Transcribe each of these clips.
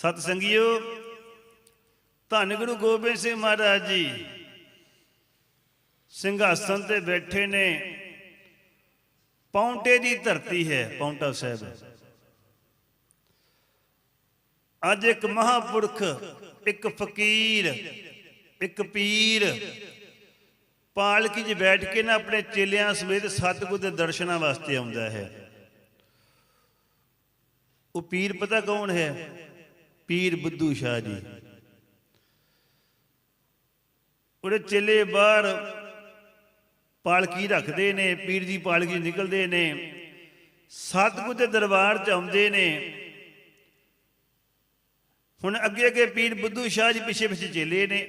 ਸਤ ਸੰਗਿਓ ਧੰਨ ਗੁਰੂ ਗੋਬਿੰਦ ਸਿੰਘ ਮਹਾਰਾਜ ਜੀ, ਸਿੰਘਾਸਨ ਤੇ ਬੈਠੇ ਨੇ, ਪੌਂਟੇ ਦੀ ਧਰਤੀ ਹੈ, ਪੌਂਟਾ ਸਾਹਿਬ। ਅੱਜ ਇੱਕ ਮਹਾਪੁਰਖ, ਇੱਕ ਫਕੀਰ, ਇੱਕ ਪੀਰ, ਪਾਲਕੀ 'ਚ ਬੈਠ ਕੇ ਨਾ ਆਪਣੇ ਚੇਲਿਆਂ ਸਮੇਤ ਸਤਿਗੁਰ ਦੇ ਦਰਸ਼ਨਾਂ ਵਾਸਤੇ ਆਉਂਦਾ ਹੈ। ਉਹ ਪੀਰ ਪਤਾ ਕੌਣ ਹੈ? ਪੀਰ ਬੁੱਧੂ ਸ਼ਾਹ ਜੀ। ਉਹਦੇ ਚੇਲੇ ਬਾਹਰ ਪਾਲਕੀ ਰੱਖਦੇ ਨੇ, ਪੀਰ ਦੀ ਪਾਲਕੀ ਨਿਕਲਦੇ ਨੇ, ਸਤਿਗੁਰ ਦੇ ਦਰਬਾਰ 'ਚ ਆਉਂਦੇ ਨੇ। ਹੁਣ ਅੱਗੇ ਅੱਗੇ ਪੀਰ ਬੁੱਧੂ ਸ਼ਾਹ ਜੀ ਪਿੱਛੇ ਪਿੱਛੇ ਚੇਲੇ ਨੇ।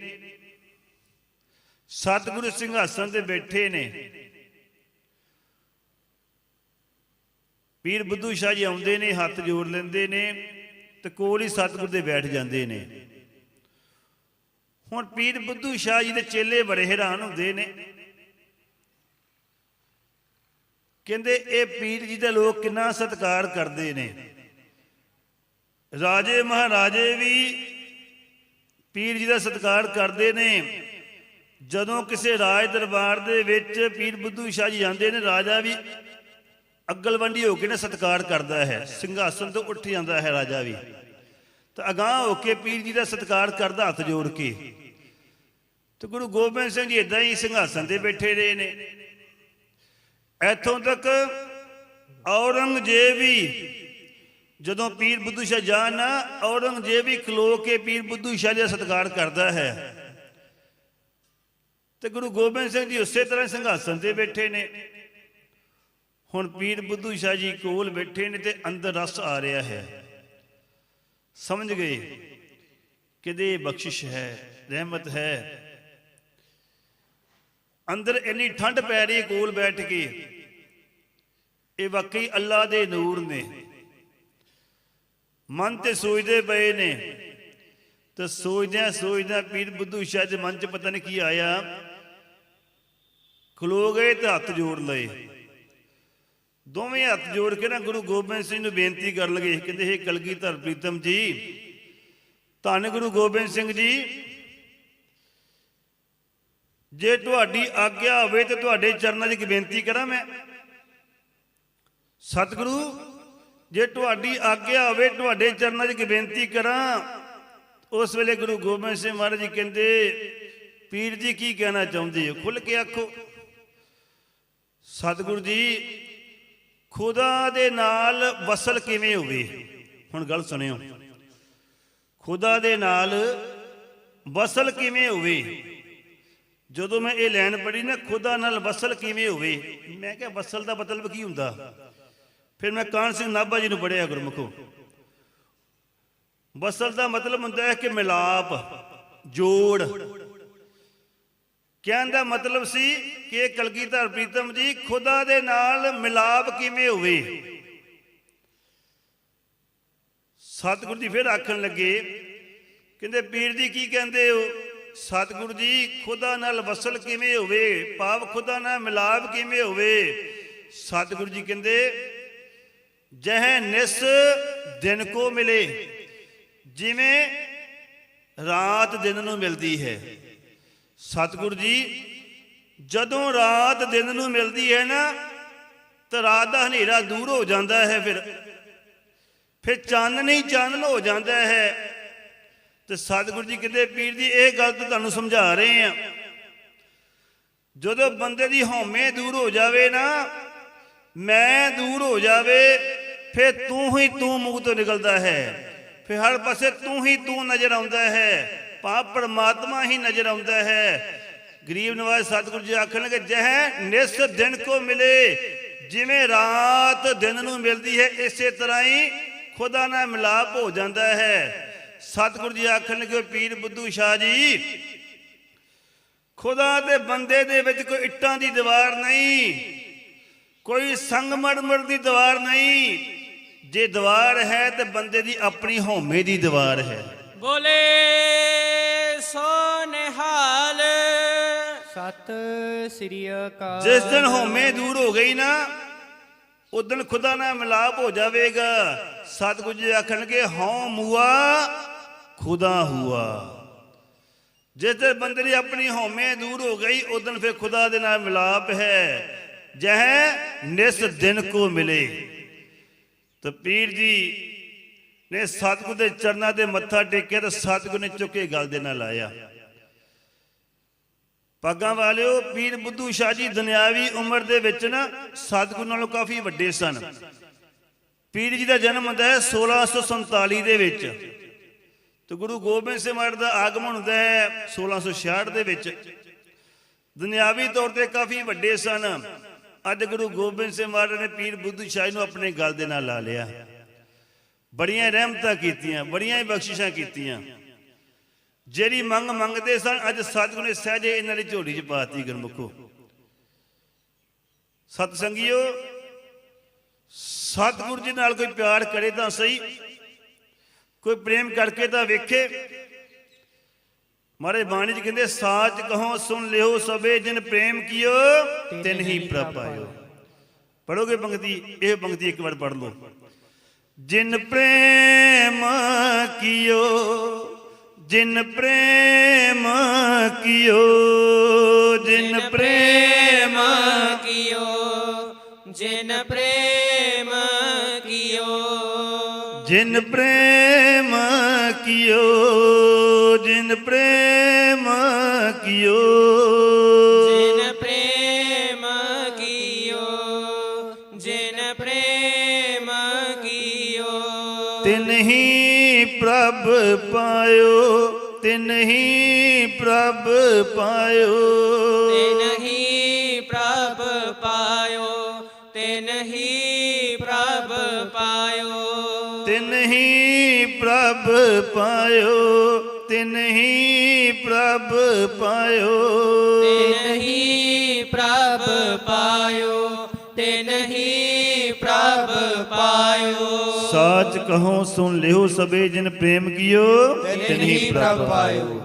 ਸਤਿਗੁਰੂ ਸਿੰਘਾਸਨ ਤੇ ਬੈਠੇ ਨੇ। ਪੀਰ ਬੁੱਧੂ ਸ਼ਾਹ ਜੀ ਆਉਂਦੇ ਨੇ, ਹੱਥ ਜੋੜ ਲੈਂਦੇ ਨੇ। ਤੇ ਕੋਲ ਹੀ ਸਤਿਗੁਰ ਦੇ ਬੈਠ ਜਾਂਦੇ ਨੇ। ਹੁਣ ਪੀਰ ਬੁੱਧੂ ਸ਼ਾਹ ਜੀ ਦੇ ਚੇਲੇ ਬੜੇ ਹੈਰਾਨ ਹੁੰਦੇ ਨੇ। ਕਹਿੰਦੇ, ਇਹ ਪੀਰ ਜੀ ਦੇ ਲੋਕ ਕਿੰਨਾ ਸਤਿਕਾਰ ਕਰਦੇ ਨੇ। ਰਾਜੇ ਮਹਾਰਾਜੇ ਵੀ ਪੀਰ ਜੀ ਦਾ ਸਤਿਕਾਰ ਕਰਦੇ ਨੇ। ਜਦੋਂ ਕਿਸੇ ਰਾਜ ਦਰਬਾਰ ਦੇ ਵਿੱਚ ਪੀਰ ਬੁੱਧੂ ਸ਼ਾਹ ਜੀ ਜਾਂਦੇ ਨੇ, ਰਾਜਾ ਵੀ ਅਗਲਵੰਡੀ ਹੋ ਕੇ ਨਾ ਸਤਿਕਾਰ ਕਰਦਾ ਹੈ, ਸਿੰਘਾਸਨ ਤੋਂ ਉੱਠ ਜਾਂਦਾ ਹੈ ਰਾਜਾ ਵੀ। ਤਾਂ ਅਗਾਹ ਹੋ ਕੇ ਪੀਰ ਜੀ ਦਾ ਸਤਿਕਾਰ ਕਰਦਾ ਹੱਥ ਜੋੜ ਕੇ। ਤੇ ਗੁਰੂ ਗੋਬਿੰਦ ਸਿੰਘ ਜੀ ਇਦਾਂ ਹੀ ਸਿੰਘਾਸਨ ਤੇ ਬੈਠੇ ਰਹੇ ਨੇ। ਇੱਥੋਂ ਤੱਕ ਔਰੰਗਜ਼ੇਬ ਵੀ ਜਦੋਂ ਪੀਰ ਬੁੱਧੂ ਸ਼ਾਹ ਜਾਨ ਨਾ, ਔਰੰਗਜ਼ੇਬ ਵੀ ਖਲੋ ਕੇ ਪੀਰ ਬੁੱਧੂ ਸ਼ਾਹ ਦਾ ਸਤਿਕਾਰ ਕਰਦਾ ਹੈ। ਤੇ ਗੁਰੂ ਗੋਬਿੰਦ ਸਿੰਘ ਜੀ ਉਸੇ ਤਰ੍ਹਾਂ ਸਿੰਘਾਸਨ ਤੇ ਬੈਠੇ ਨੇ। ਹੁਣ ਪੀਰ ਬੁੱਧੂ ਸ਼ਾਹ ਜੀ ਕੋਲ ਬੈਠੇ ਨੇ ਤੇ ਅੰਦਰ ਰਸ ਆ ਰਿਹਾ ਹੈ। ਸਮਝ ਗਏ ਕਿਦੇ ਬਖਸ਼ਿਸ਼ ਹੈ, ਰਹਿਮਤ ਹੈ। ਅੰਦਰ ਇੰਨੀ ਠੰਡ ਪੈ ਰਹੀ ਕੋਲ ਬੈਠ ਕੇ। ਇਹ ਵਾਕਈ ਅੱਲਾ ਦੇ ਨੂਰ ਨੇ। ਮਨ ਤੇ ਸੋਚਦੇ ਪਏ ਨੇ। ਤੇ ਸੋਚਦਿਆਂ ਸੋਚਦਿਆਂ ਪੀਰ ਬੁੱਧੂ ਸ਼ਾਹ ਦੇ ਮਨ 'ਚ ਪਤਾ ਨਹੀਂ ਕੀ ਆਇਆ। ਖਲੋ ਗਏ ਤੇ ਹੱਥ ਜੋੜ ਲਏ। ਦੋਵੇਂ ਹੱਥ ਜੋੜ ਕੇ ਨਾ ਗੁਰੂ ਗੋਬਿੰਦ ਸਿੰਘ ਨੂੰ ਬੇਨਤੀ ਕਰਨ ਲੱਗੇ ਕਹਿੰਦੇ ਇਹ ਕਲਗੀਧਰ ਪ੍ਰੀਤਮ ਜੀ, ਧੰਨ ਗੁਰੂ ਗੋਬਿੰਦ ਸਿੰਘ ਜੀ, ਜੇ ਤੁਹਾਡੀ ਆਗਿਆ ਹੋਵੇ ਤੇ ਤੁਹਾਡੇ ਚਰਨਾਂ 'ਚ ਇੱਕ ਬੇਨਤੀ ਕਰਾਂ ਮੈਂ। ਸਤਿਗੁਰੂ, ਜੇ ਤੁਹਾਡੀ ਆਗਿਆ ਹੋਵੇ, ਤੁਹਾਡੇ ਚਰਨਾਂ 'ਚ ਇੱਕ ਬੇਨਤੀ ਕਰਾਂ। ਉਸ ਵੇਲੇ ਗੁਰੂ ਗੋਬਿੰਦ ਸਿੰਘ ਮਹਾਰਾਜ ਜੀ ਕਹਿੰਦੇ, ਪੀਰ ਜੀ ਕੀ ਕਹਿਣਾ ਚਾਹੁੰਦੇ ਹੋ? ਖੁੱਲ ਕੇ ਆਖੋ। ਸਤਿਗੁਰੂ ਜੀ ਖੁਦਾ ਦੇ ਨਾਲ ਵਸਲ ਕਿਵੇਂ ਹੋਵੇ? ਹੁਣ ਗੱਲ ਸੁਣਿਓ। ਖੁਦਾ ਦੇ ਨਾਲ ਵਸਲ ਕਿਵੇਂ ਹੋਵੇ? ਜਦੋਂ ਮੈਂ ਇਹ ਲਾਈਨ ਪੜ੍ਹੀ ਨਾ, ਖੁਦਾ ਨਾਲ ਵਸਲ ਕਿਵੇਂ ਹੋਵੇ? ਮੈਂ ਕਿਹਾ ਵਸਲ ਦਾ ਮਤਲਬ ਕੀ ਹੁੰਦਾ? ਫਿਰ ਮੈਂ ਕਾਨ ਸਿੰਘ ਨਾਭਾ ਜੀ ਨੂੰ ਪੜਿਆ ਗੁਰਮੁਖੋ। ਵਸਲ ਦਾ ਮਤਲਬ ਹੁੰਦਾ ਹੈ ਕਿ ਮਿਲਾਪ, ਜੋੜ। ਕਹਿਣ ਦਾ ਮਤਲਬ ਸੀ ਕਿ ਇਹ ਕਲਗੀਧਰ ਪ੍ਰੀਤਮ ਜੀ ਖੁਦਾ ਦੇ ਨਾਲ ਮਿਲਾਪ ਕਿਵੇਂ ਹੋਵੇ? ਸਤਿਗੁਰੂ ਜੀ ਫਿਰ ਆਖਣ ਲੱਗੇ, ਕਹਿੰਦੇ ਪੀਰ ਜੀ ਕੀ ਕਹਿੰਦੇ ਹੋ? ਸਤਿਗੁਰੂ ਜੀ ਖੁਦਾ ਨਾਲ ਵਸਲ ਕਿਵੇਂ ਹੋਵੇ? ਪਾਪ ਖੁਦਾ ਨਾਲ ਮਿਲਾਪ ਕਿਵੇਂ ਹੋਵੇ? ਸਤਿਗੁਰੂ ਜੀ ਕਹਿੰਦੇ, ਜਹ ਨਿਸ ਦਿਨ ਕੋ ਮਿਲੇ, ਜਿਵੇਂ ਰਾਤ ਦਿਨ ਨੂੰ ਮਿਲਦੀ ਹੈ। ਸਤਿਗੁਰੂ ਜੀ, ਜਦੋਂ ਰਾਤ ਦਿਨ ਨੂੰ ਮਿਲਦੀ ਹੈ ਨਾ, ਤਾਂ ਰਾਤ ਦਾ ਹਨੇਰਾ ਦੂਰ ਹੋ ਜਾਂਦਾ ਹੈ ਫਿਰ। ਫਿਰ ਚਾਨਣ ਹੀ ਚਾਨਣ ਹੋ ਜਾਂਦਾ ਹੈ। ਤੇ ਸਤਿਗੁਰੂ ਜੀ ਕਹਿੰਦੇ, ਪੀਰ ਦੀ ਇਹ ਗੱਲ ਤਾਂ ਤੁਹਾਨੂੰ ਸਮਝਾ ਰਹੇ ਆ ਜਦੋਂ ਬੰਦੇ ਦੀ ਹਉਮੈ ਦੂਰ ਹੋ ਜਾਵੇ ਨਾ, ਮੈਂ ਦੂਰ ਹੋ ਜਾਵੇ, ਫਿਰ ਤੂੰ ਹੀ ਤੂੰ ਮੂੰਹ ਤੋਂ ਨਿਕਲਦਾ ਹੈ। ਫਿਰ ਹਰ ਪਾਸੇ ਤੂੰ ਹੀ ਤੂੰ ਨਜ਼ਰ ਆਉਂਦਾ ਹੈ। ਪਾਪ ਪਰਮਾਤਮਾ ਹੀ ਨਜ਼ਰ ਆਉਂਦਾ ਹੈ। ਗਰੀਬ ਨਿਵਾਜ਼ ਸਤਿਗੁਰੂ ਜੀ ਆਖਣਗੇ, ਜਹ ਨਿਸ ਦਿਨ ਕੋ ਮਿਲੇ, ਜਿਵੇਂ ਰਾਤ ਦਿਨ ਨੂੰ ਮਿਲਦੀ ਹੈ, ਇਸੇ ਤਰ੍ਹਾਂ ਹੀ ਖੁਦਾ ਨਾਲ ਮਿਲਾਪ ਹੋ ਜਾਂਦਾ ਹੈ। ਸਤਿਗੁਰੂ ਜੀ ਆਖਣਗੇ ਪੀਰ ਬੁੱਧੂ ਸ਼ਾਹ ਜੀ, ਖੁਦਾ ਤੇ ਬੰਦੇ ਦੇ ਵਿੱਚ ਕੋਈ ਇੱਟਾਂ ਦੀ ਦੀਵਾਰ ਨਹੀਂ, ਕੋਈ ਸੰਗਮਰਮਰ ਦੀ ਦੀਵਾਰ ਨਹੀਂ। ਜੇ ਦੀਵਾਰ ਹੈ, ਤੇ ਬੰਦੇ ਦੀ ਆਪਣੀ ਹਉਮੈ ਦੀ ਦੀਵਾਰ ਹੈ। ਬੋਲੇ ਸੋ ਨਿਹਾਲ ਸਤ ਸ੍ਰੀ ਅਕਾਲ। ਜਿਸ ਦਿਨ ਹਉਮੈ ਦੂਰ ਹੋ ਗਈ ਨਾ ਉਦਣ ਖੁਦਾ ਨਾਲ ਮਿਲਾਪ ਹੋ ਜਾਵੇਗਾ। ਸਤਿਗੁਰੂ ਜੀ ਆਖਣਗੇ ਹਉ ਮੂਆ ਖੁਦਾ ਹੁਆ। ਜਿਸ ਤੇ ਬੰਦੇ ਦੀ ਆਪਣੀ ਹਉਮੈ ਦੂਰ ਹੋ ਗਈ ਉਦੋਂ ਫਿਰ ਖੁਦਾ ਦੇ ਨਾਲ ਮਿਲਾਪ ਹੈ। ਜਹ ਨਿਸ ਦਿਨ ਕੋ ਮਿਲੇ। ਤਾਂ ਪੀਰ ਜੀ ਨੇ ਸਤਿਗੁਰ ਦੇ ਚਰਨਾਂ ਤੇ ਮੱਥਾ ਟੇਕਿਆ ਤੇ ਸਤਿਗੁਰ ਨੇ ਚੁੱਕ ਕੇ ਗਲ ਦੇ ਨਾਲ ਲਾਇਆ। ਪੱਗਾਂ ਵਾਲਿਓ, ਪੀਰ ਬੁੱਧੂ ਸ਼ਾਹ ਜੀ ਦੁਨਿਆਵੀ ਉਮਰ ਦੇ ਵਿੱਚ ਨਾ ਸਤਿਗੁਰ ਨਾਲੋਂ ਕਾਫੀ ਵੱਡੇ ਸਨ। ਪੀਰ ਜੀ ਦਾ ਜਨਮ ਹੁੰਦਾ ਹੈ 1647 ਦੇ ਵਿੱਚ। ਤੇ ਗੁਰੂ ਗੋਬਿੰਦ ਸਿੰਘ ਮਹਾਰਾਜ ਦਾ ਆਗਮਨ ਹੁੰਦਾ ਹੈ 1666 ਦੇ ਵਿੱਚ। ਦੁਨਿਆਵੀ ਤੌਰ ਤੇ ਕਾਫੀ ਵੱਡੇ ਸਨ। ਅੱਜ ਗੁਰੂ ਗੋਬਿੰਦ ਸਿੰਘ ਮਹਾਰਾਜ ਨੇ ਪੀਰ ਬੁੱਧੂ ਸ਼ਾਹ ਜੀ ਨੂੰ ਆਪਣੇ ਗੱਲ ਦੇ ਨਾਲ ਲਾ ਲਿਆ। ਬੜੀਆਂ ਰਹਿਮਤਾਂ ਕੀਤੀਆਂ, ਬੜੀਆਂ ਹੀ ਬਖਸ਼ਿਸ਼ਾਂ ਕੀਤੀਆਂ। ਜਿਹੜੀ ਮੰਗ ਮੰਗਦੇ ਸਨ, ਅੱਜ ਸਤਿਗੁਰ ਨੇ ਸਹਿਜੇ ਇਹਨਾਂ ਦੀ ਝੋਲੀ 'ਚ ਪਾਤੀ, ਗੁਰਮੁਖੋ। ਸਤ ਸੰਗਿਓ ਸਤਿਗੁਰ ਜੀ ਨਾਲ ਕੋਈ ਪਿਆਰ ਕਰੇ ਤਾਂ ਸਹੀ, ਕੋਈ ਪ੍ਰੇਮ ਕਰਕੇ ਤਾਂ ਵੇਖੇ। ਮਾਰੇ ਬਾਣੀ ਚ ਕਹਿੰਦੇ, ਸਾਚ ਕਹੋ, ਸੁਣ ਲਿਓ ਸਵੇ ਜਿਨ ਪ੍ਰੇਮ ਕੀਓ, ਤਿਨ ਹੀ ਪ੍ਰਭ ਪਾਇਓ। ਪੜੋਗੇ ਪੰਕਤੀ, ਇਹ ਪੰਕਤੀ ਇੱਕ ਵਾਰ ਪੜ ਲਓ। ਜਿਨ ਪ੍ਰੇਮ ਕੀਓ, ਜਿਨ ਪ੍ਰੇਮ ਕੀਓ, ਜਿਨ ਪ੍ਰੇਮ ਕੀਓ, ਜਿਨ ਪ੍ਰੇਮ ਕੀਓ। ਜਿਨ ਪ੍ਰੇਮ ਕੀਓ, ਜਿਨ ਪ੍ਰੇਮ ਕੀਓ। ਤਿਨਹੀ ਪ੍ਰਭ ਪਾਇਓ ਤਿਨਹੀ ਪ੍ਰਭ ਪਾਇਓ। ਤਿਨਹੀ ਪ੍ਰਭ ਪਾਇਓ ਤਿਨਹੀ ਪ੍ਰਭ ਪਾਇਓ। ਤਿਨਹੀ ਪ੍ਰਭ ਪਾਇਓ ਤਿਨਹੀ ਪ੍ਰਭ ਪਾਇਓ। ਸਾਚ ਕਹੋ ਸੁਨ ਲਿਓ ਸਭੇ ਜਿਨ ਪ੍ਰੇਮ ਕੀਓ ਤਿਨ ਹੀ ਪ੍ਰਭ ਪਾਇਓ।